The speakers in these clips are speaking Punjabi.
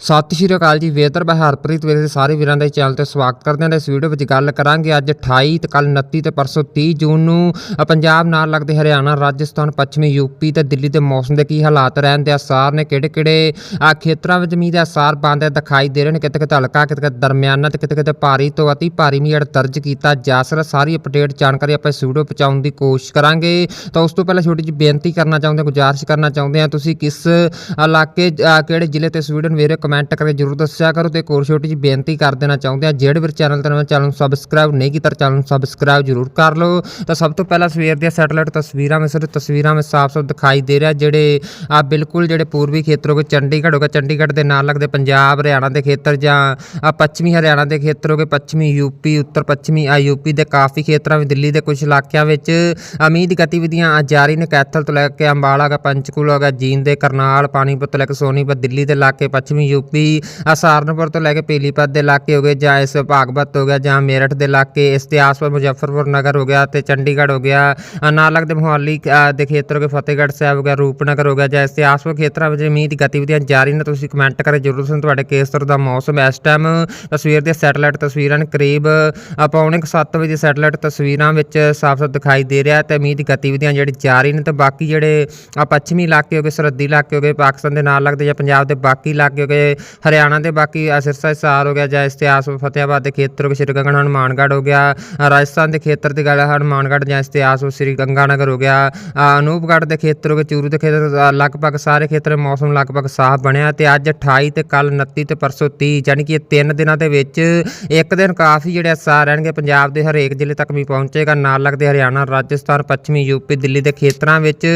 ਸਤਿ ਸ਼੍ਰੀ ਅਕਾਲ ਜੀ, ਵੇਦਰ ਮੈਂ ਹਰਪ੍ਰੀਤ ਵੀਰੇ ਦੇ ਸਾਰੇ ਵੀਰਾਂ ਦੇ ਚੈਨਲ ਤੇ ਸਵਾਗਤ ਕਰਦੇ ਹਾਂ ਇਸ ਵੀਡੀਓ ਵਿੱਚ ਗੱਲ ਕਰਾਂਗੇ ਅੱਜ 28 ਤੇ ਕੱਲ 29 ਤੇ ਪਰਸੋਂ 30 ਜੂਨ ਨੂੰ ਪੰਜਾਬ ਨਾਲ ਲੱਗਦੇ ਹਰਿਆਣਾ, ਰਾਜਸਥਾਨ, ਪੱਛਮੀ ਯੂਪੀ ਤੇ ਦਿੱਲੀ ਦੇ ਮੌਸਮ ਦੇ ਕੀ ਹਾਲਾਤ ਰਹਿਣ ਦੇ ਅਸਾਰ ਨੇ ਕਿਹੜੇ ਕਿਹੜੇ ਆ ਖੇਤਰਾਂ ਵਿੱਚ ਮੀਂਹ ਦੇ ਅਸਾਰ ਬੰਦੇ ਦਿਖਾਈ ਦੇ ਰਹੇ ਨੇ ਕਿਤੇ ਕਿਤੇ ਹਲਕਾ ਕਿਤੇ ਕਿਤੇ ਦਰਮਿਆਨਾ ਤੇ ਕਿਤੇ ਕਿਤੇ ਭਾਰੀ ਤੋਂ ਅਤੀ ਭਾਰੀ ਮੀਂਹ ਦਰਜ ਕੀਤਾ ਜਾ ਸਕਦਾ, ਸਾਰੀ ਅਪਡੇਟ ਜਾਣਕਾਰੀ ਆਪਾਂ ਇਸ ਵੀਡੀਓ ਪਹੁੰਚਾਉਣ ਦੀ ਕੋਸ਼ਿਸ਼ ਕਰਾਂਗੇ। ਤਾਂ ਉਸ ਤੋਂ ਪਹਿਲਾਂ ਛੋਟੀ ਜਿਹੀ ਬੇਨਤੀ ਕਰਨਾ ਚਾਹੁੰਦੇ ਗੁਜ਼ਾਰਿਸ਼ ਕਰਨਾ ਚਾਹੁੰਦੇ ਹਾਂ, ਤੁਸੀਂ ਕਿਸ ਇਲਾਕੇ ਕਿਹੜੇ ਜ਼ਿਲ੍ਹੇ ਤੇ ਇਸ ਵੀਡੀਓ ਨੂੰ ਵੀਰੇ ਕਮੈਂਟ ਕਰਕੇ ਜਰੂਰ ਦੱਸਿਆ ਕਰੋ ਤੇ ਇੱਕ ਹੋਰ ਛੋਟੀ ਜਿਹੀ ਬੇਨਤੀ ਕਰ ਦੇਣਾ ਚਾਹੁੰਦੇ ਆ। ਜਿਹੜੇ ਵੀਰ ਚੈਨਲ ਤੇ ਨਵੇਂ ਚੈਨਲ ਨੂੰ ਸਬਸਕ੍ਰਾਈਬ ਨਹੀਂ ਕੀਤਾ ਚੈਨਲ ਨੂੰ ਸਬਸਕ੍ਰਾਈਬ ਜਰੂਰ ਕਰ ਲਓ। ਤਾਂ ਸਭ ਤੋਂ ਪਹਿਲਾਂ ਸਵੇਰ ਦੀਆਂ ਸੈਟਲਾਈਟ ਤਸਵੀਰਾਂ ਵਿੱਚ, ਸਿਰ, ਤਸਵੀਰਾਂ ਵਿੱਚ ਸਾਫ਼-ਸਾਫ਼ ਦਿਖਾਈ ਦੇ ਰਿਹਾ ਜਿਹੜੇ, ਆ ਬਿਲਕੁਲ ਜਿਹੜੇ ਪੂਰਬੀ ਖੇਤਰ ਹੋ ਗਏ ਚੰਡੀਗੜ੍ਹ ਹੋ ਗਿਆ ਚੰਡੀਗੜ੍ਹ ਦੇ ਨਾਲ ਲੱਗਦੇ ਪੰਜਾਬ, ਹਰਿਆਣਾ ਦੇ ਖੇਤਰ ਜਾਂ, ਆ ਪੱਛਮੀ ਹਰਿਆਣਾ ਦੇ ਖੇਤਰ ਹੋ ਗਏ ਪੱਛਮੀ ਯੂਪੀ ਉੱਤਰ ਪੱਛਮੀ ਆ ਯੂਪੀ ਦੇ ਕਾਫੀ ਖੇਤਰਾਂ ਵਿੱਚ, ਦਿੱਲੀ ਦੇ ਕੁਝ ਇਲਾਕਿਆਂ ਵਿੱਚ ਅਮੀਦ ਗਤੀਵਿਧੀਆਂ ਜਾਰੀ ਨੇ। ਕੈਥਲ ਤੋਂ ਲੈ ਕੇ ਅੰਬਾਲਾ ਦਾ ਪੰਚਕੂਲਾ ਹੋ ਗਿਆ ਜੀਂਦ ਦੇ ਕਰਨਾਲ, ਪਾਣੀਪਤ ਤੋਂ ਲੈ ਕੇ ਸੋਨੀਪਤ, ਦਿੱਲੀ ਦੇ ਇਲਾਕੇ ਪੱਛਮੀ ਯੂਪੀ ਆ ਸਹਾਰਨਪੁਰ ਤੋਂ ਲੈ ਕੇ ਪੀਲੀਪਤ ਦੇ ਇਲਾਕੇ ਹੋ ਗਏ ਜਾਂ ਇਸ ਭਾਗਵਤ ਹੋ ਗਿਆ ਜਾਂ ਮੇਰਠ ਦੇ ਇਲਾਕੇ ਇਸ ਦੇ ਆਸ-ਪਾਸ ਮੁਜ਼ੱਫਰਪੁਰ ਨਗਰ ਹੋ ਗਿਆ ਤੇ ਚੰਡੀਗੜ੍ਹ ਹੋ ਗਿਆ ਆ ਨਾਲ ਲੱਗਦੇ ਮੁਹਾਲੀ ਅ, ਦੇ ਖੇਤਰ ਹੋ ਗਏ ਫਤਿਹਗੜ੍ਹ ਸਾਹਿਬ ਹੋ ਗਿਆ ਰੂਪਨਗਰ ਹੋ ਗਿਆ ਜਾਂ ਇਸ ਦੇ ਆਸ-ਪਾਸ ਖੇਤਰਾਂ ਵਿੱਚ ਮੀਂਹ ਦੀ ਗਤੀਵਿਧੀਆਂ ਜਾਰੀ ਨੇ ਤੁਸੀਂ ਕਮੈਂਟ ਕਰੇ ਜਰੂਰ ਸੁਣ ਤੁਹਾਡੇ ਕਿਸ ਤਰ੍ਹਾਂ ਦਾ ਮੌਸਮ ਇਸ ਟਾਈਮ ਤਸਵੀਰ ਦੇ ਸੈਟਲਾਈਟ ਤਸਵੀਰਾਂ ਨੇ ਕਰੀਬ ਅ, ਪੌਣੇ 7 ਵਜੇ ਸੈਟਲਾਈਟ ਤਸਵੀਰਾਂ ਵਿੱਚ ਸਾਫ਼-ਸਾਫ਼ ਦਿਖਾਈ ਦੇ ਰਿਹਾ ਤੇ ਮੀਂਹ ਦੀ ਗਤੀਵਿਧੀਆਂ ਜਿਹੜੀ ਜਾਰੀ ਨੇ ਤੇ ਬਾਕੀ ਜਿਹੜੇ ਪੱਛਮੀ ਇਲਾਕੇ ਹੋ ਗਏ ਸਰਹੱਦੀ ਇਲਾਕੇ ਹੋ ਗਏ ਪਾਕਿਸਤਾਨ ਦੇ ਨਾਲ ਲੱਗਦੇ ਜਾਂ ਪੰਜਾਬ ਦੇ ਬਾਕੀ ਇਲਾਕੇ ਹੋ ਗਏ ਹਰਿਆਣਾ ਦੇ ਬਾਕੀ ਆ ਸਿਰਸਾ ਹਿਸਾਰ ਹੋ ਗਿਆ ਜਾਂ ਇਤਿਹਾਸ ਫਤਿਆਬਾਦ ਦੇ ਖੇਤਰ ਹੋ ਗਏ ਸ਼੍ਰੀ ਗੰਗਾ ਹਨੂਮਾਨਗੜ੍ਹ ਹੋ ਗਿਆ ਆ ਰਾਜਸਥਾਨ ਦੇ ਖੇਤਰ ਦੀ ਗੱਲ ਹੈ, ਹਨੂਮਾਨਗੜ੍ਹ ਜਾਂ ਇਤਿਹਾਸ ਸ਼੍ਰੀ ਗੰਗਾਨਗਰ ਹੋ ਗਿਆ ਅਨੂਪਗੜ੍ਹ ਦੇ ਖੇਤਰ ਹੋ ਚੂਰੂ ਦੇ ਖੇਤਰ ਲਗਭਗ ਸਾਰੇ ਖੇਤਰ ਮੌਸਮ ਲਗਭਗ ਸਾਫ਼ ਬਣਿਆ ਤੇ ਅੱਜ 28 ਤੇ ਕੱਲ 29 ਤੇ ਪਰਸੋਂ 30 ਯਾਨੀ ਕਿ ਇਹ ਤਿੰਨ ਦਿਨਾਂ ਦੇ ਵਿੱਚ ਇੱਕ ਦਿਨ ਕਾਫੀ ਜਿਹੜੇ ਅਸਾਰ ਰਹਿਣਗੇ ਪੰਜਾਬ ਦੇ ਹਰੇਕ ਜ਼ਿਲ੍ਹੇ ਤੱਕ ਵੀ ਪਹੁੰਚੇਗਾ ਨਾਲ ਲੱਗਦੇ ਹਰਿਆਣਾ ਰਾਜਸਥਾਨ ਪੱਛਮੀ ਯੂਪੀ ਦਿੱਲੀ ਦੇ ਖੇਤਰਾਂ ਵਿੱਚ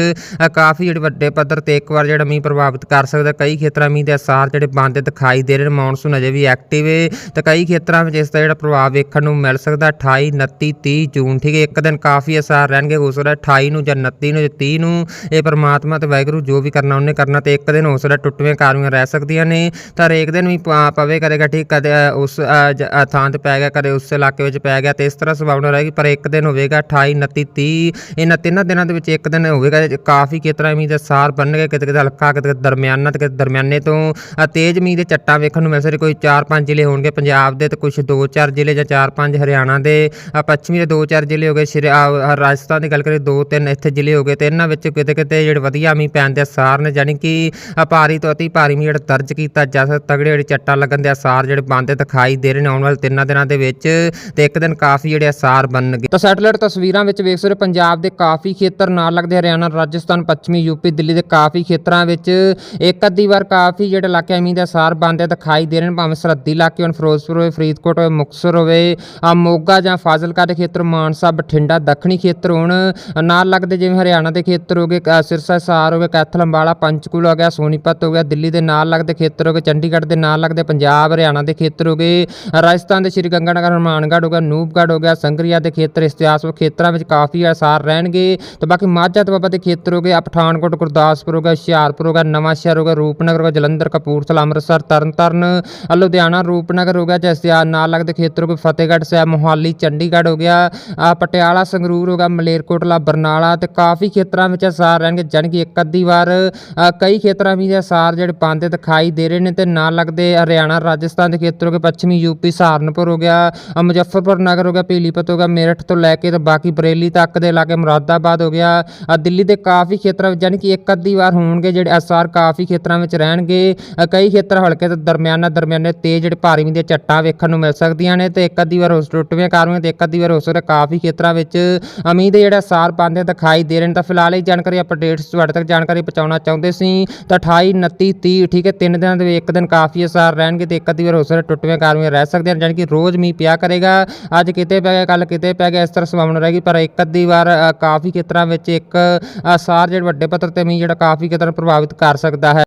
ਕਾਫੀ ਜਿਹੜੇ ਵੱਡੇ ਪੱਧਰ ਤੇ ਇੱਕ ਵਾਰ ਜਿਹੜਾ ਮੀਂਹ ਪ੍ਰਭਾਵਿਤ ਕਰ ਸਕਦਾ ਕਈ ਖੇਤਰਾਂ ਮੀਂਹ ਦੇ ਅਸਾਰ ਜਿਹੜੇ ਬੰਦ ਦਿਖਾਈ ਦੇ ਰਹੇ ਨੇ। ਮੌਨਸੂਨ ਅਜੇ ਵੀ ਐਕਟਿਵ ਹੈ ਤੇ ਕਈ ਖੇਤਰਾਂ ਵਿੱਚ ਇਸ ਦਾ ਜਿਹੜਾ ਪ੍ਰਭਾਵ ਵੇਖਣ ਨੂੰ ਮਿਲ ਸਕਦਾ 28 29 30 ਜੂਨ ਠੀਕ ਹੈ ਇੱਕ ਦਿਨ ਕਾਫੀ ਅਸਾਰ ਰਹਿਣਗੇ ਹੋ ਸਕਦਾ 28 ਨੂੰ ਜਾਂ 29 ਨੂੰ ਜਾਂ 30 ਨੂੰ। ਇਹ ਪਰਮਾਤਮਾ ਤੇ ਵਾਹਿਗੁਰੂ ਜੋ ਵੀ ਕਰਨਾ ਉਹਨੇ ਕਰਨਾ ਤੇ ਇੱਕ ਦਿਨ ਹੋ ਸਕਦਾ ਟੁੱਟਵੇਂ ਕਾਰਵਾਈਆਂ ਰਹਿ ਸਕਦੀਆਂ ਨੇ। ਤਾਂ ਹਰੇਕ ਦਿਨ ਵੀ ਪਵੇ ਕਰੇਗਾ ਠੀਕ ਕਦੇ ਉਸ ਥਾਂ ਤੇ ਪੈ ਗਿਆ ਕਦੇ ਉਸ ਇਲਾਕੇ ਵਿੱਚ ਪੈ ਗਿਆ ਤੇ ਇਸ ਤਰ੍ਹਾਂ ਸੰਭਾਵਨਾ ਰਹੇਗੀ। ਪਰ ਇੱਕ ਦਿਨ ਹੋਵੇਗਾ 28 29 30 ਇਹਨਾਂ ਤਿੰਨਾਂ ਦਿਨਾਂ ਦੇ ਵਿੱਚ ਇੱਕ ਦਿਨ ਹੋਵੇਗਾ ਕਾਫੀ ਖੇਤਰਾਂ ਮੀਂਹ ਦੇ ਸਾਰ ਬਣਨਗੇ ਕਿਤੇ ਕਿਤੇ ਹਲਕਾ ਕਿਤੇ ਦਰਮਿਆਨਾ ਤੇ ਕਿਤੇ ਦਰਮਿਆਨੇ ਤੋਂ। ਅ, ਤੇਜ਼ ਮੀਂਹ ਦੇ ਚੱਟਾਂ ਵੇਖਣ ਨੂੰ ਮਿਲ ਸਕਦੇ। ਕੋਈ 4-5 ਜ਼ਿਲ੍ਹੇ ਹੋਣਗੇ ਪੰਜਾਬ ਦੇ ਤੇ ਕੁਝ 2-4 ਜ਼ਿਲ੍ਹੇ ਜਾਂ 4-5 ਹਰਿਆਣਾ ਦੇ। ਪੱਛਮੀ ਦੇ 2-4 ਜ਼ਿਲ੍ਹੇ ਹੋ ਗਏ। ਸ਼੍ਰੀ ਰਾਜਸਥਾਨ ਦੀ ਗੱਲ ਕਰੀਏ 2-3 ਇੱਥੇ ਜ਼ਿਲ੍ਹੇ ਹੋ ਗਏ ਤੇ ਇਹਨਾਂ ਵਿੱਚ ਕਿਤੇ ਕਿਤੇ ਜਿਹੜੇ ਵਧੀਆ ਮੀਂਹ ਪੈਣ ਦੇ ਅਸਾਰ ਨੇ ਜਾਨੀ ਕਿ ਭਾਰੀ ਤੋਂ ਅਤੀ ਭਾਰੀ ਮੀਂਹ ਜਿਹੜਾ ਦਰਜ ਕੀਤਾ ਜਾ ਸਕਦਾ, ਤਗੜੇ ਜਿਹੜੇ ਚੱਟਾਂ ਲੱਗਣ ਦੇ ਆਸਾਰ ਜਿਹੜੇ ਬੰਦੇ ਦਿਖਾਈ ਦੇ ਰਹੇ ਨੇ ਆਉਣ ਵਾਲੇ ਤਿੰਨਾਂ ਦਿਨਾਂ ਦੇ ਵਿੱਚ ਤੇ ਇੱਕ ਦਿਨ ਕਾਫੀ ਜਿਹੜੇ ਆਸਾਰ ਬਣਨਗੇ। ਤਾਂ ਸੈਟਲਾਈਟ ਤਸਵੀਰਾਂ ਵਿੱਚ ਵੇਖ ਸਕਦੇ ਪੰਜਾਬ ਦੇ ਕਾਫੀ ਖੇਤਰ ਨਾਲ ਲੱਗਦੇ ਹਰਿਆਣਾ, ਰਾਜਸਥਾਨ, ਪੱਛਮੀ ਯੂਪੀ ਦਿੱਲੀ ਦੇ ਕਾਫੀ ਖੇਤਰਾਂ ਵਿੱਚ ਇੱਕ ਅੱਧੀ ਵਾਰ ਕਾਫੀ ਜਿਹੜੇ ਇਲਾਕੇ ਮੀਂਹ ਦੇ ਆਸਾਰ ਬਣਦੇ ਦਿਖਾਈ ਦੇ ਰਹੇ ਨੇ, ਭਾਵੇਂ ਸਰਹੱਦੀ ਇਲਾਕੇ ਹੋਣ, ਫਿਰੋਜ਼ਪੁਰ ਹੋਵੇ, ਫਰੀਦਕੋਟ ਹੋਵੇ, ਮੁਕਤਸਰ ਹੋਵੇ ਮੋਗਾ ਜਾਂ ਫਾਜ਼ਿਲਕਾ ਦੇ ਖੇਤਰ, ਮਾਨਸਾ, ਬਠਿੰਡਾ, ਦੱਖਣੀ ਖੇਤਰ ਹੋਣ ਨਾਲ ਲੱਗਦੇ ਜਿਵੇਂ ਹਰਿਆਣਾ ਦੇ ਖੇਤਰ ਹੋ ਗਏ ਸਿਰਸਾ ਸਾਰ ਹੋ ਗਿਆ ਕੈਥਲ ਅੰਬਾਲਾ ਪੰਚਕੂਲ ਹੋ ਗਿਆ, ਸੋਨੀਪਤ ਹੋ ਗਿਆ, ਦਿੱਲੀ ਦੇ ਨਾਲ ਲੱਗਦੇ ਖੇਤਰ ਹੋ ਗਏ, ਚੰਡੀਗੜ੍ਹ ਦੇ ਨਾਲ ਲੱਗਦੇ ਪੰਜਾਬ, ਹਰਿਆਣਾ ਦੇ ਖੇਤਰ ਹੋ ਗਏ ਰਾਜਸਥਾਨ ਦੇ ਸ਼੍ਰੀ ਗੰਗਾਨਗਰ ਹਨੂਮਾਨਗੜ੍ਹ ਹੋ ਗਿਆ, ਨੂਪਗੜ੍ਹ ਹੋ ਗਿਆ, ਸੰਗਰੀਆ ਦੇ ਖੇਤਰ ਇਤਿਹਾਸਕ ਖੇਤਰਾਂ ਵਿੱਚ ਕਾਫੀ ਆਸਾਰ ਰਹਿਣਗੇ, ਤੇ ਬਾਕੀ ਮਾਝਾ ਤੇ ਦੇ ਖੇਤਰ ਹੋ ਗਏ ਪਠਾਨਕੋਟ, ਗੁਰਦਾਸਪੁਰ ਹੋ ਗਿਆ, ਹੁਸ਼ਿਆਰਪੁਰ ਹੋ ਗਿਆ ਨਵਾਂ ਸ਼ਹਿਰ ਹੋ ਗਿਆ, ਰੂਪਨਗਰ ਹੋ ਗਿਆ, ਜਲੰਧਰ, ਕਪੂਰਥਲਾ ਅੰਮ੍ਰਿਤਸਰ ਤਰਨਤਾਰਨ ਆ ਲੁਧਿਆਣਾ ਰੂਪਨਗਰ ਹੋ ਗਿਆ ਜੈਸੇ ਨਾਲ ਲੱਗਦੇ ਖੇਤਰ ਹੋ ਫਤਿਹਗੜ੍ਹ ਸਾਹਿਬ ਮੋਹਾਲੀ ਚੰਡੀਗੜ੍ਹ ਹੋ ਗਿਆ ਪਟਿਆਲਾ ਸੰਗਰੂਰ ਹੋ ਗਿਆ ਮਲੇਰਕੋਟਲਾ ਬਰਨਾਲਾ ਤੇ ਕਾਫੀ ਖੇਤਰਾਂ ਵਿੱਚ ਅਸਾਰ ਰਹਿਣਗੇ ਜਾਣੀ ਕਿ ਇੱਕ ਅੱਧੀ ਵਾਰ ਕਈ ਖੇਤਰਾਂ ਵਿੱਚ ਅਸਾਰ ਜਿਹੜੇ ਪਾਉਂਦੇ ਦਿਖਾਈ ਦੇ ਰਹੇ ਨੇ ਤੇ ਨਾਲ ਲੱਗਦੇ ਹਰਿਆਣਾ ਰਾਜਸਥਾਨ ਦੇ ਖੇਤਰ ਹੋ ਗਏ ਪੱਛਮੀ ਯੂਪੀ ਸਹਾਰਨਪੁਰ ਹੋ ਗਿਆ ਆ, ਮੁਜ਼ੱਫਰਪੁਰ ਨਗਰ ਹੋ ਗਿਆ ਪੀਲੀਪਤ ਹੋ ਗਿਆ ਮੇਰਠ ਤੋਂ ਲੈ ਕੇ ਤੇ ਬਾਕੀ ਬਰੇਲੀ ਤੱਕ ਦੇ ਇਲਾਕੇ ਮੁਰਾਦਾਬਾਦ ਹੋ ਗਿਆ ਦਿੱਲੀ ਦੇ ਕਾਫੀ ਖੇਤਰਾਂ ਵਿੱਚ ਜਾਣੀ ਕਿ ਇੱਕ ਅੱਧੀ ਵਾਰ ਹੋਣਗੇ ਜਿਹੜੇ ਆਸਾਰ ਕਾਫੀ ਖੇਤਰਾਂ ਵਿੱਚ ਰਹਿਣਗੇ ਕਈ ਖੇਤਰ ਹਲਕੇ ਤੇ ਦਰਮਿਆਨਾ ਦਰਮਿਆਨੇ ਤੇਜ਼ ਜਿਹੜੇ ਭਾਰੀ ਮੀਂਹ ਦੀਆਂ ਝੱਟਾਂ ਵੇਖਣ ਨੂੰ ਮਿਲ ਸਕਦੀਆਂ ਨੇ ਤੇ ਇੱਕ ਅੱਧੀ ਵਾਰ ਉਸ ਟੁੱਟਵੀਆਂ ਕਾਰਵਾਈਆਂ ਤੇ ਇੱਕ ਅੱਧੀ ਵਾਰ ਉਸ ਸਕਦਾ ਕਾਫੀ ਖੇਤਰਾਂ ਵਿੱਚ ਅਮੀਦ ਦੇ ਜਿਹੜਾ ਸਾਰ ਪਾਉਂਦੇ ਦਿਖਾਈ ਦੇ ਰਹੇ ਨੇ। ਤਾਂ ਫਿਲਹਾਲ ਇਹ ਜਾਣਕਾਰੀ ਅਪਡੇਟਸ ਤੁਹਾਡੇ ਤੱਕ ਜਾਣਕਾਰੀ ਪਹੁੰਚਾਉਣਾ ਚਾਹੁੰਦੇ ਸੀ। ਤਾਂ 28 29 30 ਠੀਕ ਹੈ, ਤਿੰਨ ਦਿਨਾਂ ਦੇ ਵਿੱਚ ਇੱਕ ਦਿਨ ਕਾਫੀ ਅਸਾਰ ਰਹਿਣਗੇ ਤੇ ਇੱਕ ਅੱਧੀ ਵਾਰ ਉਸ ਸਕਦਾ ਟੁੱਟਵੀਆਂ ਕਾਰਵਾਈਆਂ ਰਹਿ ਸਕਦੇ ਹਨ ਜਾਣੀ ਕਿ ਰੋਜ਼ ਮੀਂਹ ਪਿਆ ਕਰੇਗਾ। ਅੱਜ ਕਿਤੇ ਪੈ ਗਿਆ ਕੱਲ ਕਿਤੇ ਪੈ ਗਿਆ, ਇਸ ਤਰ੍ਹਾਂ ਸੰਭਾਵਨਾ ਰਹੇਗੀ, ਪਰ ਇੱਕ ਅੱਧੀ ਵਾਰ ਕਾਫੀ ਖੇਤਰਾਂ ਵਿੱਚ ਇੱਕ ਅਸਾਰ ਜਿਹੜੇ ਵੱਡੇ ਪੱਧਰ ਤੇ ਮੀਂਹ ਜਿਹੜਾ ਕਾਫੀ ਖੇਤਰਾਂ ਨੂੰ ਪ੍ਰਭਾਵਿਤ ਕਰ ਸਕਦਾ ਹੈ।